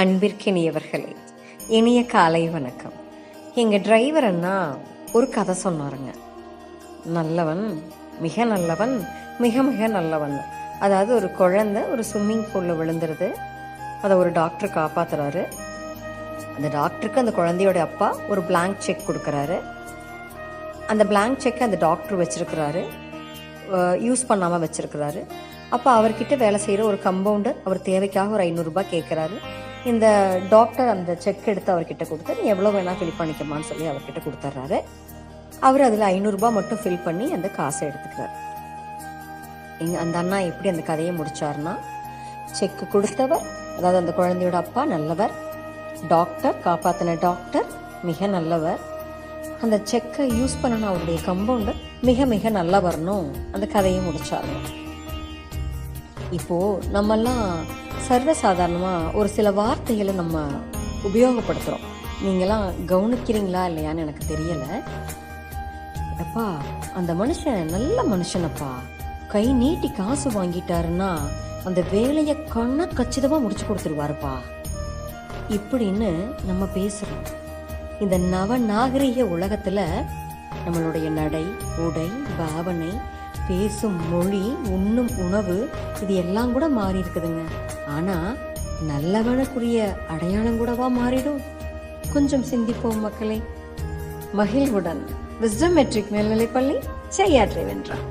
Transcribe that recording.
அன்பிற்கினியவர்களே இனிய காலை வணக்கம். எங்கள் டிரைவர் அண்ணா ஒரு கதை சொன்னாருங்க. நல்லவன் மிக நல்லவன் மிக மிக நல்லவன். அதாவது ஒரு குழந்தை ஒரு ஸ்விம்மிங் பூலில் விழுந்துருது. அதை ஒரு டாக்டர் காப்பாற்றுறாரு அந்த டாக்டருக்கு அந்த குழந்தையோட அப்பா ஒரு பிளாங்க் செக் கொடுக்குறாரு. அந்த பிளாங்க் செக்கை அந்த டாக்டர் வச்சுருக்கிறாரு. யூஸ் பண்ணாமல் வச்சுருக்கிறாரு. அப்போ அவர்கிட்ட வேலை செய்கிற ஒரு கம்பவுண்டர் அவர் தேவைக்காக ஒரு ஐநூறுரூபா கேட்குறாரு இந்த டாக்டர் அந்த செக் எடுத்து அவர்கிட்ட கொடுத்து நீ எவ்வளோ வேணால் ஃபில் பண்ணிக்கமான்னு சொல்லி அவர்கிட்ட கொடுத்துட்றாரு அவர் அதில் ஐநூறுரூபா மட்டும் ஃபில் பண்ணி அந்த காசை எடுத்துக்கிறார். எங்கள் அந்த அண்ணா எப்படி அந்த கதையை முடித்தார்னா செக்கு கொடுத்தவர் அதாவது அந்த குழந்தையோட அப்பா நல்லவர் டாக்டர் காப்பாற்றின டாக்டர் மிக நல்லவர். அந்த செக்கை யூஸ் பண்ணன அவருடைய கம்பவுண்டர் மிக மிக நல்லவர்னும் அந்த கதையை முடிச்சாங்க இப்போது நம்மெல்லாம் சர்வசாதாரணமாக ஒரு சில வார்த்தைகளை நம்ம உபயோகப்படுத்துகிறோம் நீங்களாம் கவனிக்கிறீங்களா இல்லையான்னு எனக்கு தெரியலை. அப்பா அந்த மனுஷன் நல்ல மனுஷனப்பா. கை நீட்டி காசு வாங்கிட்டாருன்னா அந்த வேலையை கண்ண கச்சிதமாக முடிச்சு கொடுத்துருவாருப்பா. இப்படின்னு நம்ம பேசுகிறோம் இந்த நவ நாகரிக உலகத்தில் நம்மளுடைய நடை உடை பாவனை பேசும் மொழி உண்ணும் உணவு இது எல்லாம் கூட மாறி இருக்குதுங்க. ஆனா நல்லவனுக்குரிய அடையாளம் கூடவா மாறிடும்? கொஞ்சம் சிந்திப்போம் மக்களே. மகிழ்வுடன். விஸ்டம் மெட்ரிக் மேல்நிலைப்பள்ளி செய்யாற்றை வென்றான்